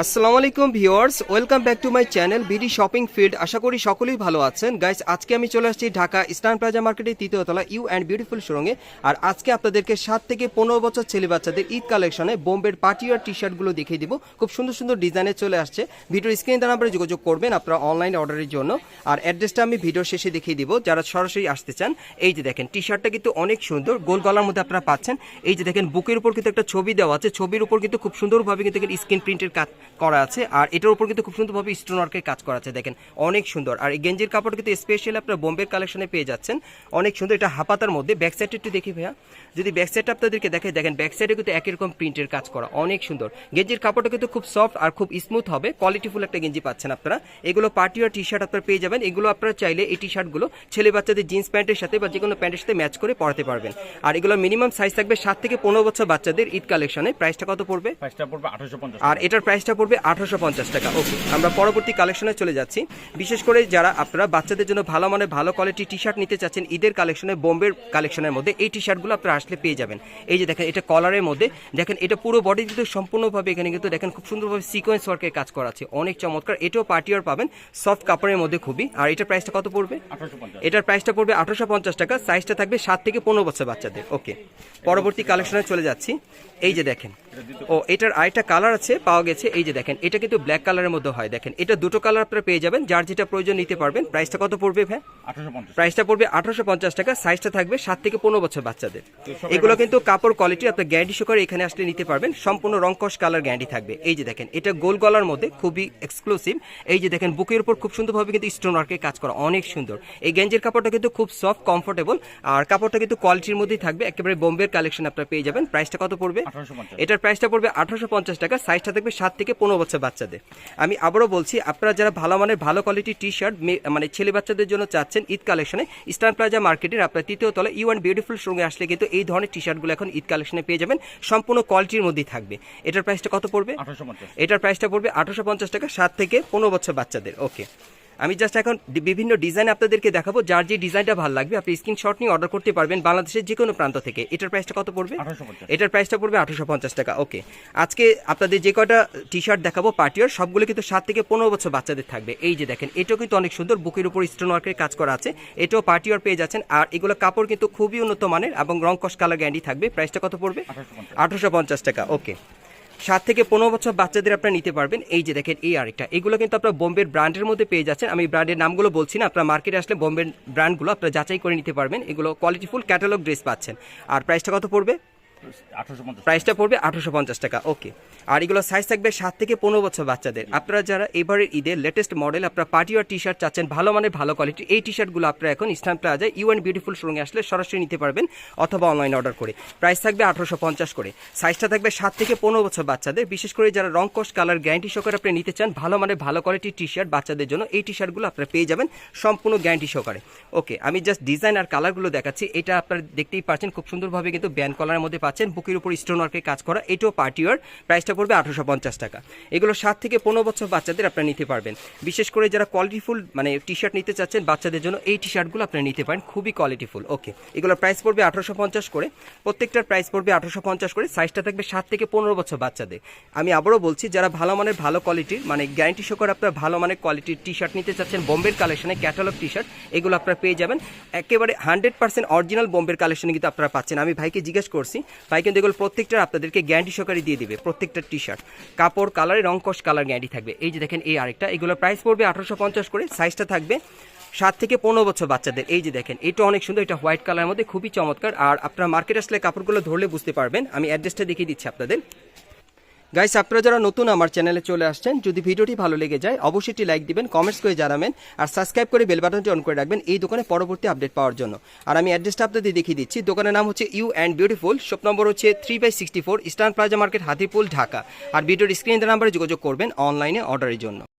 আসসালামু আলাইকুম viewers, welcome back to my channel BD shopping field. আশা করি সকলেই ভালো আছেন। গাইস, আজকে আমি চলে আসছি ঢাকা ইস্টার্ন প্লাজা মার্কেটের তৃতীয় তলা ইউ অ্যান্ড বিউটিফুল শোরুমে। আর আজকে আপনাদেরকে সাত থেকে পনেরো বছর ছেলে বাচ্চাদের ঈদ কালেকশনে বোম্বের পার্টি আর টি শার্টগুলো দেখিয়ে দিব। খুব সুন্দর সুন্দর ডিজাইনে চলে আসছে। ভিডিওর স্ক্রিন দ্বারা নাম্বারে যোগাযোগ করবেন আপনারা অনলাইন অর্ডারের জন্য। আর অ্যাড্রেসটা আমি ভিডিওর শেষে দেখিয়ে দিব। যারা সরাসরি আসতে চান, এই যে দেখেন টি শার্টটা কিন্তু অনেক সুন্দর। গোল গলার মধ্যে আপনারা পাচ্ছেন। এই যে দেখেন, বুকের উপর কিন্তু একটা ছবি দেওয়া আছে। ছবির উপর কিন্তু খুব সুন্দরভাবে কিন্তু স্ক্রিন প্রিন্টের কাজ করা আছে। আর এটার উপর কিন্তু খুব সুন্দরভাবে স্টোন ওয়ার্কের কাজ করা আছে দেখেন। অনেক সুন্দর। আর এই গেঞ্জির কাপড় কিন্তু স্পেশালি আপনার বোম্বের কালেকশনে পেয়ে যাচ্ছেন। অনেক সুন্দর। এটা হাপাতার মধ্যে। ব্যাক সাইডটা একটু দেখি ভাইয়া। যদি ব্যাক সাইডটা আপনাদেরকে দেখে দেখেন ব্যাক সাইডে কিন্তু একই রকম প্রিন্টের কাজ করা। অনেক সুন্দর। গেঞ্জির কাপড়টা কিন্তু খুব সফট আর খুব স্মুথ হবে। কোয়ালিটিফুল একটা গেঞ্জি পাচ্ছেন আপনারা। এগুলো পার্টি আর টি শার্ট আপনারা পেয়ে যাবেন। এগুলো আপনারা চাইলে এই টি শার্টগুলো ছেলে বাচ্চাদের জিন্স প্যান্টের সাথে বা যে কোনো প্যান্টের সাথে ম্যাচ করে পরাতে পারবেন। আর এগুলো মিনিমাম সাইজ থাকবে সাত থেকে পনেরো বছর বাচ্চাদের ঈদ কালেকশনে প্রাইসটা কত পড়বে? আর এটার প্রাইসটা পড়বে আঠারোশো পঞ্চাশ টাকা। ওকে আমরা পরবর্তী কালেকশনে চলে যাচ্ছি। বিশেষ করে যারা আপনারা বাচ্চাদের জন্য ভালো মানে ভালো কোয়ালিটি টি শার্ট নিতে চাচ্ছেন ঈদের কালেকশনে বোম্বের কালেকশনের মধ্যে এই টি শার্টগুলো আপনারা আসলে পেয়ে যাবেন। এই যে দেখেন এটা কলারের মধ্যে। দেখেন এটা পুরো বডি কিন্তু সম্পূর্ণভাবে এখানে কিন্তু দেখেন খুব সুন্দরভাবে সিকোয়েন্স ওয়ার্কের কাজ করা আছে। অনেক চমৎকার। এটাও পার্টি আর পাবেন সফট কাপড়ের মধ্যে খুবই। আর এটার প্রাইসটা কত পড়বে? এটার প্রাইসটা পড়বে আঠারোশো পঞ্চাশ টাকা। সাইজটা থাকবে সাত থেকে পনেরো বছর বাচ্চাদের। ওকে পরবর্তী কালেকশনে চলে যাচ্ছি। এই যে দেখেন ও এটার আরেকটা কালার আছে পাওয়া গেছে এই যে দেখেন এটা কিন্তু ব্ল্যাক কালারের মধ্যে হয়। দেখেন এটা দুটো কালার আপনারা পেয়ে যাবেন যার যেটা প্রয়োজন নিতে পারবেন। প্রাইসটা কত পড়বে ভাই? প্রাইসটা পড়বে আঠারোশো পঞ্চাশ টাকা সাইজটা থাকবে সাত থেকে পনেরো বছর বাচ্চাদের। এগুলো কিন্তু কাপড় কোয়ালিটি আপনার গ্যারান্টি সহকারে এখানে আসলে নিতে পারবেন। সম্পূর্ণ রংকশ কালার গ্যারান্টি থাকবে। এই যে দেখেন এটা গোল গলার মধ্যে খুবই এক্সক্লুসিভ এই যে দেখেন বুকের উপর খুব সুন্দরভাবে কিন্তু স্টোন ওয়ার্কের কাজ করা অনেক সুন্দর। এই গেঞ্জের কাপড়টা কিন্তু খুব সফট কমফোর্টেবল আর কাপড়টা কিন্তু কোয়ালিটির মধ্যেই থাকবে। একেবারে বোম্বের কালেকশন আপনারা পেয়ে যাবেন। প্রাইসটা কত পড়বে? এটার প্রাইসটা পড়বে আঠারোশো পঞ্চাশ টাকা সাইজটা থাকবে সাত থেকে পনেরো বছর বাচ্চাদের। আমি আবারও বলছি আপনারা যারা ভালো মানের ভালো কোয়ালিটির টি শার্ট মানে ছেলে বাচ্চাদের জন্য চাচ্ছেন ঈদ কালেকশনে ইস্টার্ন প্লাজা মার্কেটের আপনার তৃতীয় তলা ইউ অ্যান্ড বিউটিফুল সঙ্গে আসলে কিন্তু এই ধরনের টি শার্টগুলো এখন ঈদ কালেকশনে পেয়ে যাবেন। সম্পূর্ণ কোয়ালিটির মধ্যেই থাকবে। এটার প্রাইসটা কত পড়বে? এটার প্রাইসটা পড়বে আঠারোশো পঞ্চাশ টাকা সাত থেকে পনেরো বছর বাচ্চাদের। ওকে আমি জাস্ট এখন বিভিন্ন ডিজাইন আপনাদেরকে দেখাবো যার যে ডিজাইনটা ভালো লাগবে আপনি স্ক্রিনশট নিয়ে অর্ডার করতে পারবেন বাংলাদেশের যে কোনো প্রান্ত থেকে। এটার প্রাইসটা কত পড়বে? এটার প্রাইসটা পড়বে আঠারোশো পঞ্চাশ টাকা ওকে আজকে আপনাদের যে কটা টি শার্ট দেখাবো পার্টিয়ার সবগুলো কিন্তু সাত থেকে পনেরো বছর বাচ্চাদের থাকবে। এই যে দেখেন এটাও কিন্তু অনেক সুন্দর বুকের উপর স্টোন ওয়ার্কের কাজ করা আছে। এটাও পার্টিয়ার পেয়ে যাচ্ছেন আর এগুলো কাপড় কিন্তু খুবই উন্নত মানের এবং রং কস কালার গ্যারান্টি থাকবে। প্রাইসটা কত পড়বে? আঠারোশো পঞ্চাশ। টাকা ওকে সাত থেকে পনেরো বছর বাচ্চাদের আপনারা নিতে পারবেন। এই যে দেখেন, এই আরেকটা। এগুলো কিন্তু আপনার বোম্বের ব্র্যান্ডের মধ্যে পেয়ে যাচ্ছেন। আমি ব্র্যান্ডের নামগুলো বলছি না, আপনার মার্কেটে আসলে বোম্বের ব্র্যান্ডগুলো আপনারা যাচাই করে নিতে পারবেন। এগুলো কোয়ালিটিফুল ক্যাটালগ ড্রেস পাচ্ছেন। আর প্রাইসটা কত পড়বে? প্রাইসটা পড়বে আঠারোশো পঞ্চাশ টাকা, ওকে। আর এগুলো সাইজ থাকবে সাত থেকে পনেরো বছর বাচ্চাদের। আপনারা যারা এবারের ঈদের লেটেস্ট মডেল আপনারা পার্টি আর টি শার্ট চাচ্ছেন, ভালো মানের, ভালো কোয়ালিটি এই টি শার্টগুলো আপনারা এখন ইসলাম প্লাজায় ইউ অ্যান্ড বিউটিফুল শোরুমে আসলে সরাসরি নিতে পারবেন অথবা অনলাইন অর্ডার করে। প্রাইস থাকবে আঠারোশো পঞ্চাশ করে। সাইজটা থাকবে সাত থেকে পনেরো বছর বাচ্চাদের। বিশেষ করে যারা রং কস কালার গ্যারান্টি সহকারে আপনি নিতে চান, ভালো মানের, ভালো কোয়ালিটির টি শার্ট বাচ্চাদের জন্য এই টি শার্টগুলো আপনারা পেয়ে যাবেন সম্পূর্ণ গ্যারান্টি সহকারে। ওকে আমি জাস্ট ডিজাইন আর কালারগুলো দেখাচ্ছি। এটা আপনারা দেখতেই পাচ্ছেন, খুব সুন্দরভাবে কিন্তু ব্যান্ড কলারের মধ্যে পাচ্ছেন, বুকের উপর স্টোন ওয়ার্কের কাজ করা, এটাও পার্টি ওয়ার প্রাইসটা পড়বে আঠারোশো পঞ্চাশ টাকা। এগুলো সাত থেকে পনেরো বছর বাচ্চাদের আপনারা নিতে পারবেন। বিশেষ করে যারা কোয়ালিটিফুল মানে টি শার্ট নিতে চাচ্ছেন, বাচ্চাদের জন্য এই টি শার্টগুলো আপনারা নিতে পারেন, খুবই কোয়ালিটিফুল ওকে এগুলোর প্রাইস পড়বে আঠারোশো পঞ্চাশ করে, প্রত্যেকটার প্রাইস পড়বে আঠারোশো পঞ্চাশ করে সাইজটা থাকবে সাত থেকে পনেরো বছর বাচ্চাদের। আমি আবারও বলছি, যারা ভালো মানের, ভালো কোয়ালিটির মানে গ্যারান্টি সহকারে আপনারা ভালো মানের কোয়ালিটির টি শার্ট নিতে চাচ্ছেন, বোম্বের কালেকশনে ক্যাটালগ টি শার্ট এগুলো আপনারা পেয়ে যাবেন। একেবারে হান্ড্রেড পার্সেন্ট অরিজিনাল বোম্বের কালেকশনে কিন্তু আপনারা পাচ্ছেন। আমি ভাইকে জিজ্ঞেস করছি ভাই কিন্তু এগুলো প্রত্যেকটার আপনাদেরকে গ্যান্ডি সহকারে দিয়ে দেবে, প্রত্যেকটা টি শার্ট কাপড় কালারের রংকশ কালার গ্যান্ডি থাকবে। এই যে দেখেন এই আরেকটা এগুলো প্রাইস পড়বে আঠারোশো পঞ্চাশ করে সাইজটা থাকবে সাত থেকে পনেরো বছর বাচ্চাদের। এই যে দেখেন, এটা অনেক সুন্দর, এটা হোয়াইট কালারের মধ্যে, খুবই চমৎকার। আর আপনারা মার্কেট আসলে কাপড়গুলো ধরলে বুঝতে পারবেন। আমি অ্যাড্রেসটা দেখিয়ে দিচ্ছি আপনাদের। গাইস আপনারা যারা নতুন আমার চ্যানেলে চলে আসছেন, যদি ভিডিওটি ভালো লেগে যায়, অবশ্যই একটি লাইক দিবেন কমেন্টস করে জানাবেন, আর সাবস্ক্রাইব করে বেল বাটনটি অন করে রাখবেন এই দোকানে পরবর্তী আপডেট পাওয়ার জন্য। আর আমি অ্যাড্রেসটা আপনাদের দেখিয়ে দিচ্ছি, দোকানের নাম হচ্ছে ইউ অ্যান্ড বিউটিফুল শপ নম্বর হচ্ছে three by sixty four eastern plaza market Hatipul Dhaka আর ভিডিওর স্ক্রিনের নাম্বারে যোগাযোগ করবেন অনলাইনে অর্ডারের জন্য।